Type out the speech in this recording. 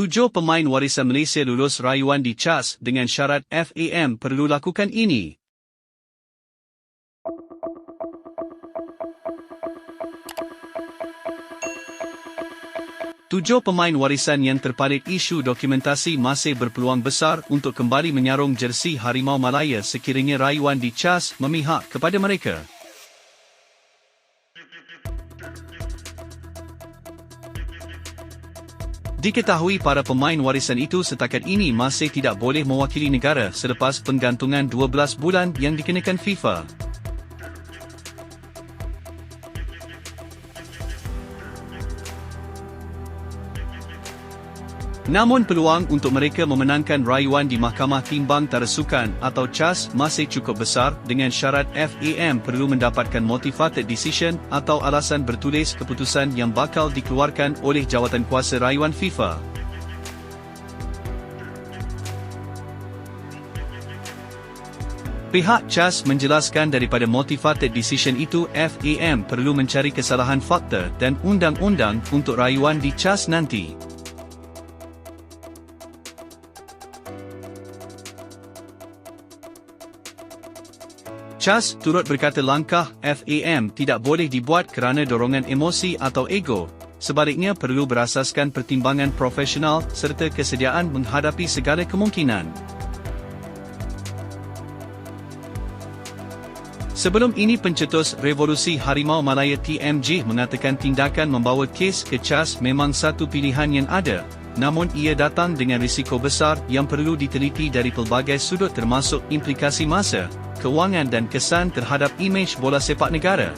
Tujuh pemain warisan Malaysia lulus rayuan di CHAS dengan syarat FAM perlu lakukan ini. Tujuh pemain warisan yang terpalit isu dokumentasi masih berpeluang besar untuk kembali menyarung jersi Harimau Malaya sekiranya rayuan di CHAS memihak kepada mereka. Diketahui para pemain warisan itu setakat ini masih tidak boleh mewakili negara selepas penggantungan 12 bulan yang dikenakan FIFA. Namun peluang untuk mereka memenangkan rayuan di Mahkamah Timbang Tarasukan atau CHAS masih cukup besar dengan syarat FAM perlu mendapatkan motivated decision atau alasan bertulis keputusan yang bakal dikeluarkan oleh jawatan kuasa rayuan FIFA. Pihak CHAS menjelaskan daripada motivated decision itu FAM perlu mencari kesalahan fakta dan undang-undang untuk rayuan di CHAS nanti. Chas turut berkata langkah FAM tidak boleh dibuat kerana dorongan emosi atau ego, sebaliknya perlu berasaskan pertimbangan profesional serta kesediaan menghadapi segala kemungkinan. Sebelum ini pencetus Revolusi Harimau Malaya TMJ mengatakan tindakan membawa kes ke CHAS memang satu pilihan yang ada, namun ia datang dengan risiko besar yang perlu diteliti dari pelbagai sudut termasuk implikasi masa, kewangan dan kesan terhadap imej bola sepak negara.